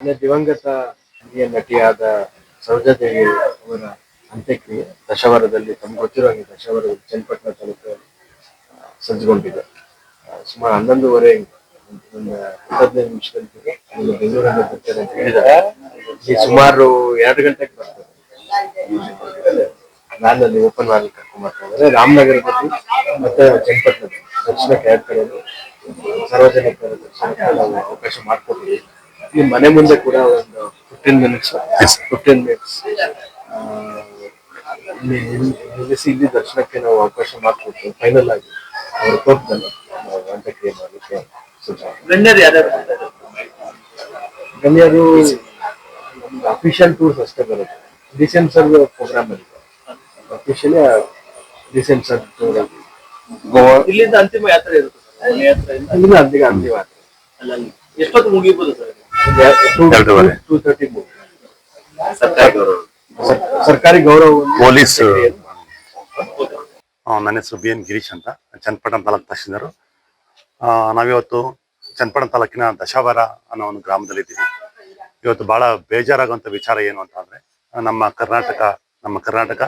ದಿವಂಗತ ಹಿರಿಯ ನಟಿಯಾದ ಸರೋಜಾದೇವಿ ಅವರ ಅಂತ್ಯಕ್ರಿಯೆ ದಶವರದಲ್ಲಿ ತಮ್ಗೆ ಗೊತ್ತಿರೋ ಹಾಗೆ ದಶವರದಲ್ಲಿ ಚನ್ನಪಟ್ಟಣ ತಾಲೂಕಲ್ಲಿ ಸಜ್ಜುಗೊಂಡಿದೆ. ಸುಮಾರು ಹನ್ನೊಂದುವರೆ ಒಂದು ನಿಮಿಷದಲ್ಲಿ ಒಂದು ಬರ್ತಾರೆ ಅಂತ ಹೇಳಿದ್ದಾರೆ. ಈ ಸುಮಾರು ಎರಡು ಗಂಟೆಗೆ ಬರ್ತಾರೆ. ನಾನು ಅಲ್ಲಿ ಓಪನ್ ಮಾಡಿ ಕರ್ಕೊಂಡ್ ಬರ್ತಾ ಇದ್ದಾರೆ. ರಾಮನಗರದಲ್ಲಿ ಮತ್ತೆ ಚನ್ನಪಟ್ಟಣ ದಕ್ಷಿಣ ಕ್ಯಾಬ್ ಕಡೆಯಲ್ಲಿ ಸಾರ್ವಜನಿಕರ ದರ್ಶನಕ್ಕೆ ಅವಕಾಶ ಮಾಡ್ಕೊಟ್ಟಿದ್ದೀವಿ ಈ ಮನೆ ಮುಂದೆ ಕೂಡ ಒಂದು ಫಿಫ್ಟೀನ್ ಮಿನಿಟ್ಸ್ ಫಿಫ್ಟೀನ್ ಮಿನಿಟ್ಸ್ ಇಲ್ಲಿ ನಿಲ್ಲಿಸಿ ಇಲ್ಲಿ ದರ್ಶನಕ್ಕೆ ನಾವು ಅವಕಾಶ ಮಾಡಿಕೊಟ್ಟು ಫೈನಲ್ ಆಗಿ ಅವರ ತೋಟದಲ್ಲಿ ನಾವು ಅಂತ್ಯಕ್ರಿಯೆ ಮಾಡಲಿಕ್ಕೆ ಗಣ್ಯರು? ಗಣ್ಯರು ಅಫಿಷಿಯಲ್ ಟೂರ್ಸ್ ಅಷ್ಟೇ ಬರುತ್ತೆ. ಡಿಸೆಂಟ್ ಸರ್ ಪ್ರೋಗ್ರಾಮ್ ಅಲ್ಲಿ. ಅಫಿಷಿಯಲಿ ಡಿಸೆಂಟ್ ಸರ್ ಟೂರ್ ಅಲ್ಲಿ. ಗೋವಾ. ಇಲ್ಲಿಂದ ಅಂತಿಮ ಯಾತ್ರೆ ಇರುತ್ತೆ ಅಲ್ಲಿಗೆ ಅಂತಿಮ ಯಾತ್ರೆ. ಎಷ್ಟೊತ್ತು ಮುಗಿಬೋದು ಸರ್? ಎರಡೂವರೆ. ಸರ್ಕಾರಿ ಗೌರವ. ಪೊಲೀಸ್ ಆ, ನನ್ನ ಹೆಸರು ಬಿ ಎನ್ ಗಿರೀಶ್ ಅಂತ. ಚನ್ನಪಟ್ಟಣ ತಾಲೂಕು ತಹಶೀಲ್ದಾರು. ಆ, ನಾವಿವತ್ತು ಚನ್ನಪಟ್ಟಣ ತಾಲೂಕಿನ ದಶಾವರ ಅನ್ನೋ ಒಂದು ಗ್ರಾಮದಲ್ಲಿ ಇದ್ದೀವಿ. ಇವತ್ತು ಬಹಳ ಬೇಜಾರಾಗುವಂತ ವಿಚಾರ ಏನು ಅಂತ ಅಂದ್ರೆ ನಮ್ಮ ಕರ್ನಾಟಕ ನಮ್ಮ ಕರ್ನಾಟಕ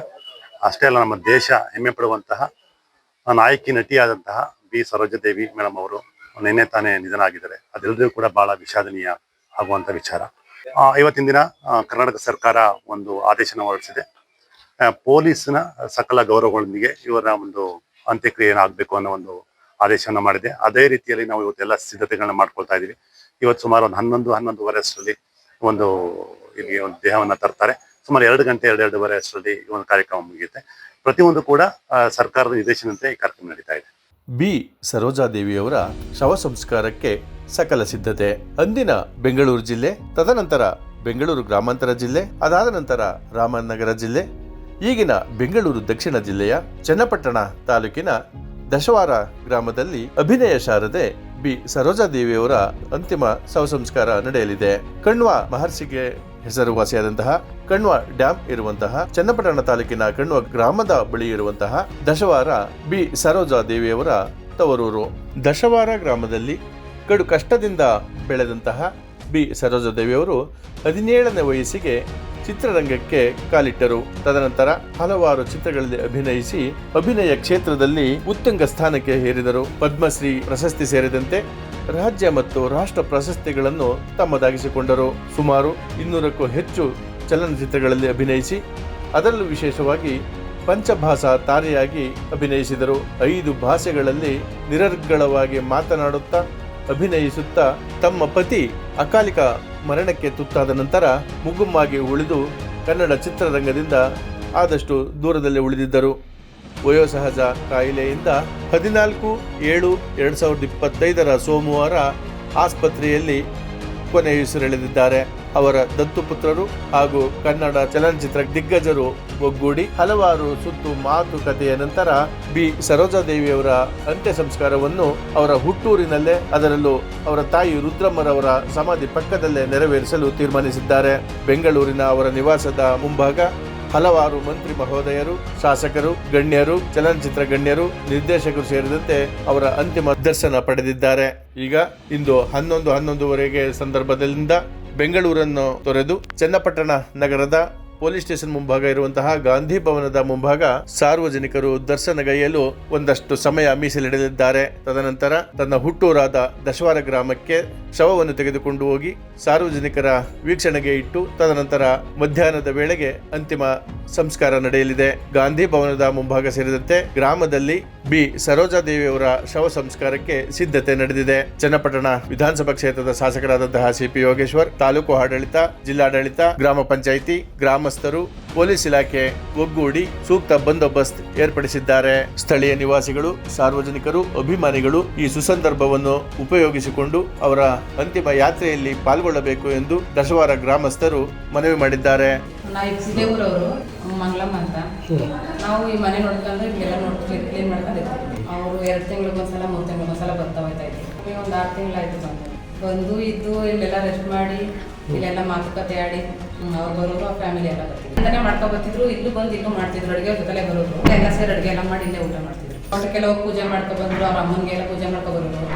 ಅಷ್ಟೇ ಅಲ್ಲ ನಮ್ಮ ದೇಶ ಹೆಮ್ಮೆ ಪಡುವಂತಹ ನಾಯಕಿ ನಟಿಯಾದಂತಹ ಬಿ ಸರೋಜದೇವಿ ಮೇಡಮ್ ಅವರು ನಿನ್ನೆ ತಾನೇ ನಿಧನ ಆಗಿದ್ದಾರೆ ಅದೆಲ್ಲರಿಗೂ ಕೂಡ ಬಹಳ ವಿಷಾದನೀಯ ಆಗುವಂತ ವಿಚಾರ. ಇವತ್ತಿನ ದಿನ ಕರ್ನಾಟಕ ಸರ್ಕಾರ ಒಂದು ಆದೇಶನ ಹೊರಡಿಸಿದೆ. ಪೊಲೀಸ್ನ ಸಕಲ ಗೌರವಗಳೊಂದಿಗೆ ಇವರ ಒಂದು ಅಂತ್ಯಕ್ರಿಯೆ ಆಗಬೇಕು ಅನ್ನೋ ಒಂದು ಆದೇಶವನ್ನು ಮಾಡಿದೆ. ಅದೇ ರೀತಿಯಲ್ಲಿ ನಾವು ಇವತ್ತೆಲ್ಲ ಸಿದ್ಧತೆಗಳನ್ನ ಮಾಡ್ಕೊಳ್ತಾ ಇದ್ದೀವಿ ಇವತ್ತು ಸುಮಾರು ಒಂದು ಹನ್ನೊಂದು, ಹನ್ನೊಂದುವರೆ ಅಷ್ಟರಲ್ಲಿ ಒಂದು ಇಲ್ಲಿ ಒಂದು ದೇಹವನ್ನ ತರ್ತಾರೆ. ಸುಮಾರು ಎರಡು ಗಂಟೆ ಎರಡು ಎರಡೂವರೆ ಅಷ್ಟರಲ್ಲಿ ಈ ಒಂದು ಕಾರ್ಯಕ್ರಮ ಮುಗಿಯುತ್ತೆ. ಪ್ರತಿಯೊಂದು ಕೂಡ ಸರ್ಕಾರದ ನಿರ್ದೇಶನಂತೆ ಈ ಕಾರ್ಯಕ್ರಮ ನಡೀತಾ ಇದೆ. ಬಿ. ಸರೋಜಾದೇವಿಯವರ ಶವ ಸಂಸ್ಕಾರಕ್ಕೆ ಸಕಲ ಸಿದ್ಧತೆ. ಅಂದಿನ ಬೆಂಗಳೂರು ಜಿಲ್ಲೆ, ತದನಂತರ ಬೆಂಗಳೂರು ಗ್ರಾಮಾಂತರ ಜಿಲ್ಲೆ, ಅದಾದ ನಂತರ ರಾಮನಗರ ಜಿಲ್ಲೆ. ಈಗಿನ ಬೆಂಗಳೂರು ದಕ್ಷಿಣ ಜಿಲ್ಲೆಯ ಚನ್ನಪಟ್ಟಣ ತಾಲೂಕಿನ ದಶವಾರ ಗ್ರಾಮದಲ್ಲಿ ಅಭಿನಯ ಶಾರದೆ ಬಿ. ಸರೋಜಾದೇವಿಯವರ ಅಂತಿಮ ಶವ ಸಂಸ್ಕಾರ ನಡೆಯಲಿದೆ. ಕಣ್ವ ಮಹರ್ಷಿಗೆ ಹೆಸರುವಾಸಿಯಾದಂತಹ ಕಣ್ವ ಡ್ಯಾಂ ಇರುವಂತಹ ಚನ್ನಪಟ್ಟಣ ತಾಲೂಕಿನ ಕಣ್ವ ಗ್ರಾಮದ ಬಳಿ ಇರುವಂತಹ ದಶವಾರ ಬಿ ಸರೋಜಾ ದೇವಿಯವರ ತವರೂರು. ದಶವಾರ ಗ್ರಾಮದಲ್ಲಿ ಕಡು ಕಷ್ಟದಿಂದ ಬೆಳೆದಂತಹ ಬಿ ಸರೋಜಾ ದೇವಿಯವರು ಹದಿನೇಳನೇ ವಯಸ್ಸಿಗೆ ಚಿತ್ರರಂಗಕ್ಕೆ ಕಾಲಿಟ್ಟರು. ತದನಂತರ ಹಲವಾರು ಚಿತ್ರಗಳಲ್ಲಿ ಅಭಿನಯಿಸಿ ಅಭಿನಯ ಕ್ಷೇತ್ರದಲ್ಲಿ ಉತ್ತುಂಗ ಸ್ಥಾನಕ್ಕೆ ಹೇರಿದರು ಪದ್ಮಶ್ರೀ ಪ್ರಶಸ್ತಿ ಸೇರಿದಂತೆ ರಾಜ್ಯ ಮತ್ತು ರಾಷ್ಟ್ರ ಪ್ರಶಸ್ತಿಗಳನ್ನು ತಮ್ಮದಾಗಿಸಿಕೊಂಡರು. ಸುಮಾರು ಇನ್ನೂರಕ್ಕೂ ಹೆಚ್ಚು ಚಲನಚಿತ್ರಗಳಲ್ಲಿ ಅಭಿನಯಿಸಿ, ಅದರಲ್ಲೂ ವಿಶೇಷವಾಗಿ ಪಂಚಭಾಷಾ ತಾರೆಯಾಗಿ ಅಭಿನಯಿಸಿದರು. ಐದು ಭಾಷೆಗಳಲ್ಲಿ ನಿರರ್ಗಳವಾಗಿ ಮಾತನಾಡುತ್ತಾ ಅಭಿನಯಿಸುತ್ತಾ ತಮ್ಮ ಪತಿ ಅಕಾಲಿಕ ಮರಣಕ್ಕೆ ತುತ್ತಾದ ನಂತರ ಮುಗುಮ್ಮಾಗಿ ಉಳಿದು ಕನ್ನಡ ಚಿತ್ರರಂಗದಿಂದ ಆದಷ್ಟು ದೂರದಲ್ಲಿ ಉಳಿದಿದ್ದರು. ವಯೋಸಹಜ ಕಾಯಿಲೆಯಿಂದ ಹದಿನಾಲ್ಕು ಏಳು ಎರಡು ಸಾವಿರದ ಇಪ್ಪತ್ತೈದರ ಸೋಮವಾರ ಆಸ್ಪತ್ರೆಯಲ್ಲಿ ಕೊನೆಯುಸಿರೆಳೆದಿದ್ದಾರೆ. ಅವರ ದತ್ತುಪುತ್ರರು ಹಾಗೂ ಕನ್ನಡ ಚಲನಚಿತ್ರ ದಿಗ್ಗಜರು ಒಗ್ಗೂಡಿ ಹಲವಾರು ಸುತ್ತು ಮಾತುಕತೆಯ ನಂತರ ಬಿ. ಸರೋಜಾದೇವಿಯವರ ಅಂತ್ಯ ಸಂಸ್ಕಾರವನ್ನು ಅವರ ಹುಟ್ಟೂರಿನಲ್ಲೇ, ಅದರಲ್ಲೂ ಅವರ ತಾಯಿ ರುದ್ರಮ್ಮರವರ ಸಮಾಧಿ ಪಕ್ಕದಲ್ಲೇ ನೆರವೇರಿಸಲು ತೀರ್ಮಾನಿಸಿದ್ದಾರೆ. ಬೆಂಗಳೂರಿನ ಅವರ ನಿವಾಸದ ಮುಂಭಾಗ ಹಲವಾರು ಮಂತ್ರಿ ಮಹೋದಯರು, ಶಾಸಕರು, ಗಣ್ಯರು, ಚಲನಚಿತ್ರ ಗಣ್ಯರು, ನಿರ್ದೇಶಕರು ಸೇರಿದಂತೆ ಅವರ ಅಂತಿಮ ದರ್ಶನ ಪಡೆದಿದ್ದಾರೆ. ಈಗ ಇಂದು ಹನ್ನೊಂದು ಹನ್ನೊಂದುವರೆಗೆ ಸಂದರ್ಭದಿಂದ ಬೆಂಗಳೂರನ್ನು ತೊರೆದು ಚನ್ನಪಟ್ಟಣ ನಗರದ ಪೊಲೀಸ್ ಸ್ಟೇಷನ್ ಮುಂಭಾಗ ಇರುವಂತಹ ಗಾಂಧಿ ಭವನದ ಮುಂಭಾಗ ಸಾರ್ವಜನಿಕರು ದರ್ಶನಗೈಯಲು ಒಂದಷ್ಟು ಸಮಯ ಮೀಸಲಿಡಲಿದ್ದಾರೆ. ತದನಂತರ ತನ್ನ ಹುಟ್ಟೂರಾದ ದಶವಾರ ಗ್ರಾಮಕ್ಕೆ ಶವವನ್ನು ತೆಗೆದುಕೊಂಡು ಹೋಗಿ ಸಾರ್ವಜನಿಕರ ವೀಕ್ಷಣೆಗೆ ಇಟ್ಟು, ತದನಂತರ ಮಧ್ಯಾಹ್ನದ ವೇಳೆಗೆ ಅಂತಿಮ ಸಂಸ್ಕಾರ ನಡೆಯಲಿದೆ. ಗಾಂಧಿ ಭವನದ ಮುಂಭಾಗ ಸೇರಿದಂತೆ ಗ್ರಾಮದಲ್ಲಿ ಬಿ. ಸರೋಜಾದೇವಿಯವರ ಶವ ಸಂಸ್ಕಾರಕ್ಕೆ ಸಿದ್ಧತೆ ನಡೆದಿದೆ. ಚನ್ನಪಟ್ಟಣ ವಿಧಾನಸಭಾ ಕ್ಷೇತ್ರದ ಶಾಸಕರಾದಂತಹ ಸಿಪಿ ಯೋಗೇಶ್ವರ್, ತಾಲೂಕು ಆಡಳಿತ, ಜಿಲ್ಲಾಡಳಿತ, ಗ್ರಾಮ ಪಂಚಾಯಿತಿ ಗ್ರಾಮಸ್ಥರು, ಪೊಲೀಸ್ ಇಲಾಖೆ ಒಗ್ಗೂಡಿ ಸೂಕ್ತ ಬಂದೋಬಸ್ತ್ ಏರ್ಪಡಿಸಿದ್ದಾರೆ. ಸ್ಥಳೀಯ ನಿವಾಸಿಗಳು, ಸಾರ್ವಜನಿಕರು, ಅಭಿಮಾನಿಗಳು ಈ ಸುಸಂದರ್ಭವನ್ನು ಉಪಯೋಗಿಸಿಕೊಂಡು ಅವರ ಅಂತಿಮ ಯಾತ್ರೆಯಲ್ಲಿ ಪಾಲ್ಗೊಳ್ಳಬೇಕು ಎಂದು ದಶವಾರ ಗ್ರಾಮಸ್ಥರು ಮನವಿ ಮಾಡಿದ್ದಾರೆ. ನಾವು ಊರವರು ಮಂಗಳಮ್ಮ ಅಂತ. ನಾವು ಈ ಮನೆ ನೋಡ್ಕೊಂಡು ಇಲ್ಲೆಲ್ಲ ನೋಡ್ಕೊಂಡು ಕ್ಲೀನ್ ಮಾಡ್ಕೊಂಡು ಇರ್ತೀವಿ. ಅವರು ಎರಡು ತಿಂಗಳಿಗೊಂದ್ಸಲ ಮೂರು ತಿಂಗಳಿಗೊಂದ್ಸಲ ಬರ್ತಾ ಹೋಯ್ತಾ ಇದ್ವಿ. ಈಗ ಒಂದು ಆರು ತಿಂಗಳಾಯ್ತು ಬಂದು. ಬಂದು ಇದ್ದು ಇಲ್ಲೆಲ್ಲ ರೆಸ್ಟ್ ಮಾಡಿ ಇಲ್ಲೆಲ್ಲ ಮಾತುಕತೆ ಆಡಿ ಅವ್ರು ಬರೋರು ಆ ಫ್ಯಾಮಿಲಿ ಎಲ್ಲ ಬರ್ತಿದ್ರು. ಅಂತಾನೆ ಮಾಡ್ಕೊ ಬರ್ತಿದ್ರು. ಇಲ್ಲೂ ಬಂದು ಇಲ್ಲೂ ಮಾಡ್ತಿದ್ರು. ಅಡುಗೆ ಜೊತೆಲೆ ಬರೋರು. ಎಲ್ಲ ಸೇರಿ ಅಡುಗೆ ಎಲ್ಲ ಮಾಡಿ ಇಲ್ಲೇ ಊಟ ಮಾಡ್ತಿದ್ರು. ಅವ್ರು ಕೆಲವು ಪೂಜೆ ಮಾಡ್ಕೊ ಬಂದ್ರು. ಅವ್ರ ಅಮ್ಮನಿಗೆಲ್ಲ ಪೂಜೆ ಮಾಡ್ಕೊ ಬರೋರು.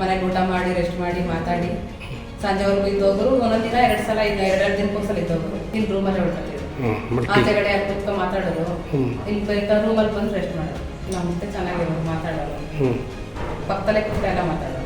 ಮನೇಲಿ ಊಟ ಮಾಡಿ ರೆಸ್ಟ್ ಮಾಡಿ ಮಾತಾಡಿ. ಸಂಜೆವರೆಗೂ ಇದ್ದೋಗರು ಒಂದೊಂದು ದಿನ ಎರಡು ಸಲ ಇದ್ದ ಎರಡೆರಡು ದಿನಕ್ಕೊಂದ್ಸಲ ಇದ್ದೋದ್ರು. ಇಲ್ಲಿ ರೂಮಲ್ಲಿ ಹೊಡ್ಕೊತಿದ್ರು ಆಚೆ ಕಡೆ ಅಲ್ಲಿ ಕುತ್ಕೊಂಡು ಮಾತಾಡೋದು. ಇಲ್ಲಿ ಬೇಕಾದ್ರೆ ರೂಮಲ್ಲಿ ಬಂದು ರೆಸ್ಟ್ ಮಾಡೋದು. ನಮ್ಮ ಮತ್ತೆ ಚೆನ್ನಾಗಿರೋದು ಮಾತಾಡೋದು. ಪಕ್ಕದಲ್ಲೇ ಕುತ್ಕೊಂಡು ಎಲ್ಲ ಮಾತಾಡೋದು.